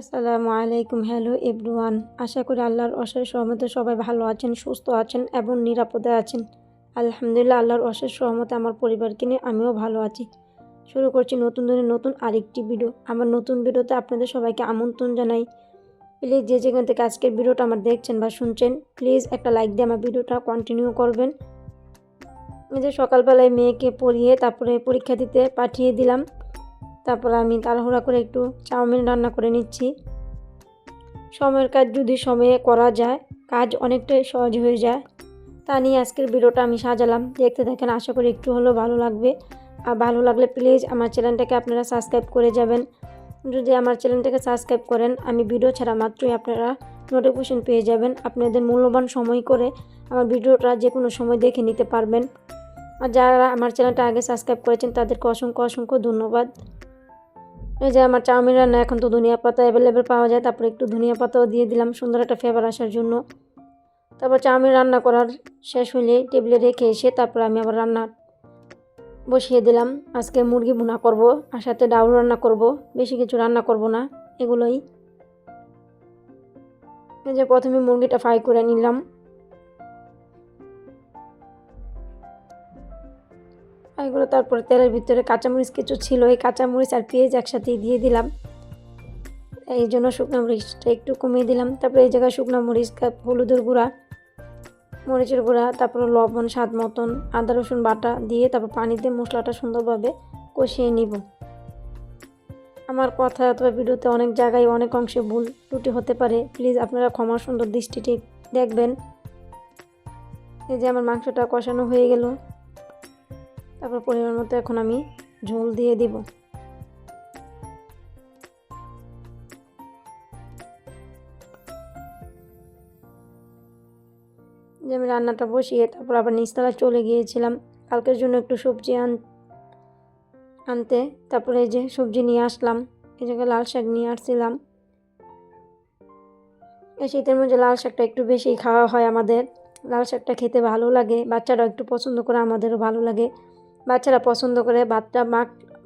আসসালামু আলাইকুম, hello everyone. আশা করি আল্লাহর অশেষ সহমতে সবাই ভালো আছেন, সুস্থ আছেন এবং নিরাপদে আছেন। আলহামদুলিল্লাহ, আল্লাহর অশেষ সহমতে আমার পরিবারকে নিয়ে আমিও ভালো আছি। শুরু করছি নতুন দিনের নতুন আরেকটি ভিডিও। আমার নতুন ভিডিওতে আপনাদের সবাইকে আমন্ত্রণ জানাই। প্লিজ যে যেখান থেকে আজকের ভিডিওটা আমার দেখছেন বা শুনছেন, প্লিজ একটা লাইক দিয়ে আমার ভিডিওটা কন্টিনিউ করবেন। যে সকালবেলায় মেয়েকে পড়িয়ে তারপরে পরীক্ষা দিতে পাঠিয়ে দিলাম। তারপর আমি তাড়াহুড়া করে একটু চাউমিন রান্না করে নিচ্ছি। সময়ের কাজ যদি সময়ে করা যায়, কাজ অনেকটাই সহজ হয়ে যায়। তা নিয়ে আজকের ভিডিওটা আমি সাজালাম। দেখতে থাকেন, আশা করি একটু হলেও ভালো লাগবে। আর ভালো লাগলে প্লিজ আমার চ্যানেলটাকে আপনারা সাবস্ক্রাইব করে যাবেন। যদি আমার চ্যানেলটাকে সাবস্ক্রাইব করেন, আমি ভিডিও ছাড়া মাত্রই আপনারা নোটিফিকেশন পেয়ে যাবেন। আপনাদের মূল্যবান সময় করে আমার ভিডিওটা যে কোনো সময় দেখে নিতে পারবেন। আর যারা আমার চ্যানেলটা আগে সাবস্ক্রাইব করেছেন, তাদেরকে অসংখ্য অসংখ্য ধন্যবাদ। এই যে আমার চাউমিন রান্না এখন তো ধনিয়া পাতা অ্যাভেলেবেল পাওয়া যায়, তারপরে একটু ধনিয়া পাতাও দিয়ে দিলাম সুন্দর একটা ফ্লেভার আসার জন্য। তারপর চাউমিন রান্না করার শেষ হলে টেবিলে রেখে এসে তারপর আমি আবার রান্না বসিয়ে দিলাম। আজকে মুরগি ভুনা করব, আর সাথে ডাউল রান্না করব, বেশি কিছু রান্না করব না, এগুলোই। এই যে প্রথমে মুরগিটা ফ্রাই করে নিলাম। এগুলো তারপরে তেলের ভিতরে কাঁচামরিচ কিছু ছিল, এই কাঁচামরিচ আর পেঁয়াজ একসাথে দিয়ে দিলাম। এই জন্য শুকনো মরিচটা একটু কমিয়ে দিলাম। তারপরে এই জায়গায় শুকনো মরিচ হলুদের গুঁড়া, মরিচের গুঁড়া, তারপরে লবণ স্বাদ মতন, আদা, রসুন বাটা দিয়ে তারপর পানি দিয়ে মশলাটা সুন্দরভাবে কষিয়ে নিব। আমার কথা অথবা ভিডিওতে অনেক জায়গায় অনেক অংশে ভুল ত্রুটি হতে পারে। প্লিজ আপনারা ক্ষমা সুন্দর দৃষ্টিটি দেখবেন। এই যে আমার মাংসটা কষানো হয়ে গেল। তারপর পরিমাণ মতো এখন আমি ঝোল দিয়ে দিব। যে আমি রান্নাটা বসিয়ে তারপর আবার নিচতলা চলে গিয়েছিলাম। কালকের জন্য একটু সবজি আন, আনতে। তারপরে এই যে সবজি নিয়ে আসলাম। এই জায়গায় লাল শাক নিয়ে আসছিলাম। এই শীতের মধ্যে লাল শাকটা একটু বেশি খাওয়া হয় আমাদের। লাল শাকটা খেতে ভালো লাগে। বাচ্চারাও একটু পছন্দ করে আমাদেরও ভালো লাগে। বাচ্চারা পছন্দ করে ভাতটা মা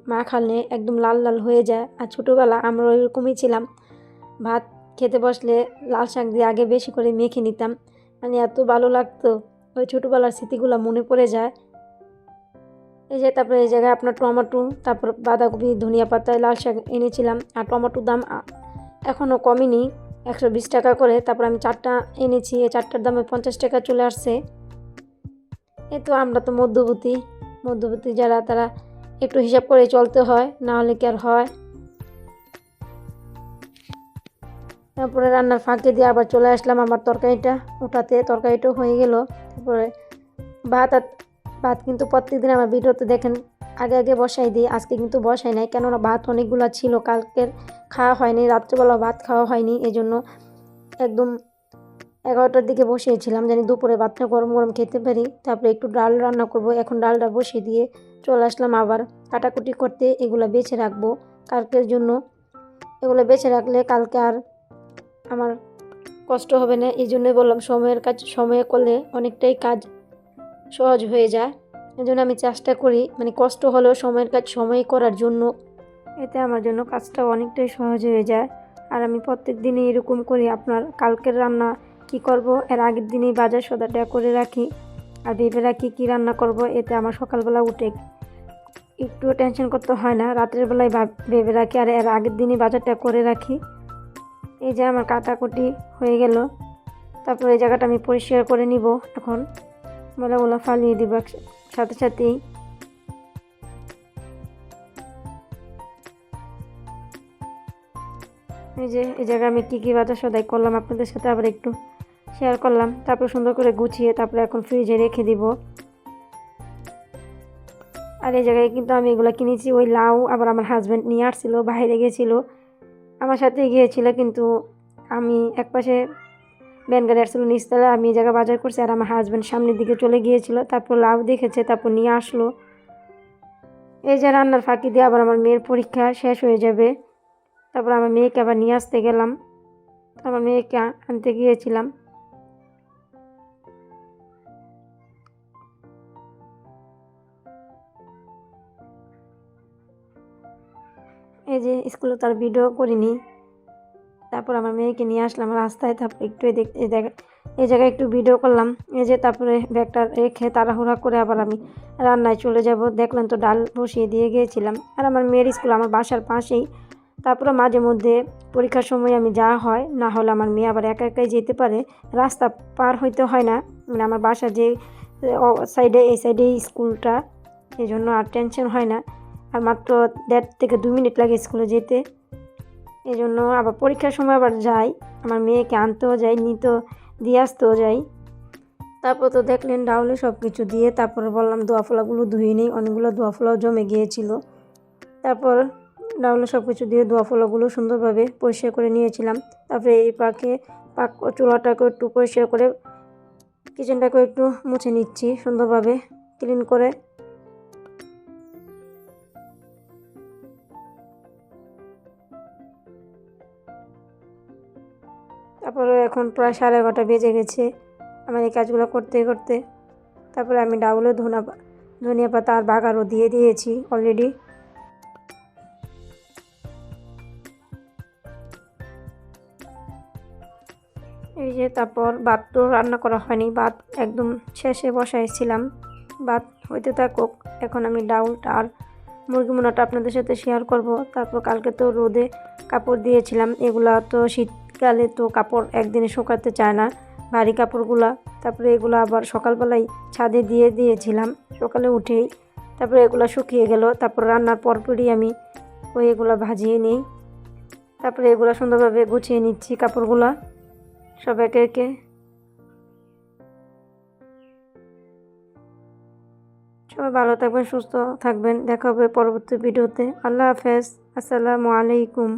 মা খালে একদম লাল লাল হয়ে যায়। আর ছোটোবেলা আমরা ওইরকমই ছিলাম। ভাত খেতে বসলে লাল শাক দিয়ে আগে বেশি করে মেখে নিতাম। মানে এত ভালো লাগতো। ওই ছোটোবেলার স্মৃতিগুলো মনে পড়ে যায়। এই যে তারপরে এই জায়গায় আপনার টমাটো, তারপর বাঁধাকপি, ধনিয়া পাতা, লাল শাক এনেছিলাম। আর টমাটোর দাম এখনও কমেনি। একশো বিশ টাকা করে। তারপর আমি চারটা এনেছি। এই চারটার দামে পঞ্চাশ টাকা চলে আসছে। এ তো আমরা তো মধ্যবর্তী। মধ্যবর্তী যারা, তারা একটু হিসাব করে চলতে হয়, না হলে কি আর হয়? তারপরে রান্নার ফাঁকে দিয়ে আবার চলে আসলাম আমার তরকারিটা। ওটাতে তরকারিটাও হয়ে গেল। তারপরে ভাত আর, ভাত কিন্তু প্রত্যেকদিন আমার ভিডিওতে দেখেন, আগে আগে বসাই দিই, আজকে কিন্তু বসাই নাই। কেননা ভাত অনেকগুলো ছিল, কালকের খাওয়া হয়নি রাত্রেবেলা ভাত খাওয়া হয়নি এই জন্য একদম এগারোটার দিকে বসিয়েছিলাম, জানি দুপুরে ভাতটা গরম গরম খেতে পারি। তারপরে একটু ডাল রান্না করব, এখন ডালটা বসিয়ে দিয়ে চলে আসলাম আবার কাটাকুটি করতে। এগুলো বেছে রাখব কালকের জন্য। এগুলো বেছে রাখলে কালকে আর আমার কষ্ট হবে না। এই জন্যই বললাম সময়ের কাজ, সময়ে করলে অনেকটাই কাজ সহজ হয়ে যায়। এই জন্য আমি চেষ্টা করি মানে কষ্ট হলেও সময়ের কাজ, সময় করার জন্য। এতে আমার জন্য কাজটা অনেকটাই সহজ হয়ে যায়। আর আমি প্রত্যেক দিনই এরকম করি, আপনার কালকের রান্না কি করব? এর আগের দিনই বাজার সদাটা করে রাখি। আর ভেবে রাখি কী রান্না করব? এতে আমার সকালবেলা উঠে একটু টেনশন করতে হয় না। রাতের বেলায় ভেবে রাখি। আর এর আগের দিনই বাজারটা করে রাখি। এই যে আমার কাটাকুটি হয়ে গেল। তারপর এই জায়গাটা আমি পরিষ্কার করে নিব এখন। ময়লাগুলো ফালিয়ে দিব সাথে সাথেই। এই যে, এই জায়গায় আমি কী কী বাজার সদাই করলাম আপনাদের সাথে আবার একটু শেয়ার করলাম, তারপর সুন্দর করে গুছিয়ে তারপরে এখন ফ্রিজে রেখে দিব। আর এই জায়গায় কিন্তু আমি এগুলো কিনেছি, ওই লাউ আবার আমার হাজব্যান্ড নিয়ে আসছিল, বাইরে গিয়েছিল আমার সাথে গিয়েছিল, কিন্তু আমি এক পাশে ব্যান গাড়ি আসছিল নিচতলা আমি এই জায়গায় বাজার করছি, আর আমার হাজব্যান্ড সামনের দিকে চলে গিয়েছিল, তারপর লাউ দেখেছে, তারপর নিয়ে আসলো। এই যে রান্নার ফাঁকি দিয়ে আবার আমার মেয়ের পরীক্ষা শেষ হয়ে যাবে। তারপর আমার মেয়েকে আবার নিয়ে আসতে গেলাম। আমার মেয়েকে আনতে গিয়েছিলাম। যে স্কুলে তার ভিডিও করিনি। তারপর আমার মেয়েকে নিয়ে আসলাম, রাস্তায় তারপর একটু এই জায়গায় একটু ভিডিও করলাম। এই যে তারপরে ব্যাগটা রেখে তাড়াহুড়া করে আবার আমি রান্নায় চলে যাব। দেখলাম তো ডাল বসিয়ে দিয়ে গিয়েছিলাম। আর আমার মেয়ের স্কুল আমার বাসার পাশেই। তারপরে মাঝে মধ্যে পরীক্ষার সময় আমি যা হয়, না হলে আমার মেয়ে আবার একা একাই যেতে পারে। রাস্তা পার হইতে হয় না। মানে আমার বাসা যে সাইডে এই সাইডে স্কুলটা। এই জন্য আর টেনশন হয় না। আর মাত্র দেড় থেকে দু মিনিট লাগে স্কুলে যেতে। এই জন্য আবার পরীক্ষার সময় আবার যাই। আমার মেয়েকে আনতেও যাই, নিতেও, দিয়ে আসতেও যাই। তারপর তো দেখলেন ডাউলে সব কিছু দিয়ে তারপর বললাম দোয়া ফোলাগুলো ধুয়ে নিই, অনেকগুলো দোয়া ফোলাও জমে গিয়েছিল। তারপর ডাউলে সব কিছু দিয়ে দোয়া ফোলাগুলো সুন্দরভাবে পরিষ্কার করে নিয়েছিলাম। তারপরে এই পাকে পাক চুলাটাকে একটু পরিষ্কার করে কিচেনটাকে একটু মুছে নিচ্ছি সুন্দরভাবে ক্লিন করে। তারপরে এখন প্রায় সাড়ে এগারোটা বেজে গেছে। আমার এই কাজগুলো করতে করতে। তারপরে আমি ডাউলে ধনা ধনিয়া পাতা আর বাগারও দিয়ে দিয়েছি অলরেডি এই যে তারপর ভাত তো রান্না করা হয়নি, ভাত একদম শেষে বসাইছিলাম। ভাত হইতে থাকুক, এখন আমি ডাউলটা আর মুরগি মোনাটা আপনাদের সাথে শেয়ার করব। তারপর কালকে তো রোদে কাপড় দিয়েছিলাম, এগুলা তো শীতকালে তো কাপড় একদিনে শুকাতে চায় না। ভারী কাপড়গুলা। তারপরে এগুলো আবার সকালবেলায় ছাদে দিয়ে দিয়েছিলাম, সকালে উঠেই। তারপরে এগুলো শুকিয়ে গেল। তারপর রান্নার পরপরই আমি ওই এগুলো ভাজিয়ে নিই। তারপরে এগুলো সুন্দরভাবে গুছিয়ে নিচ্ছি কাপড়গুলা। সব একে একে। সবাই ভালো থাকবেন, সুস্থ থাকবেন। দেখা হবে পরবর্তী ভিডিওতে। আল্লাহ হাফেজ। আসসালামু আলাইকুম।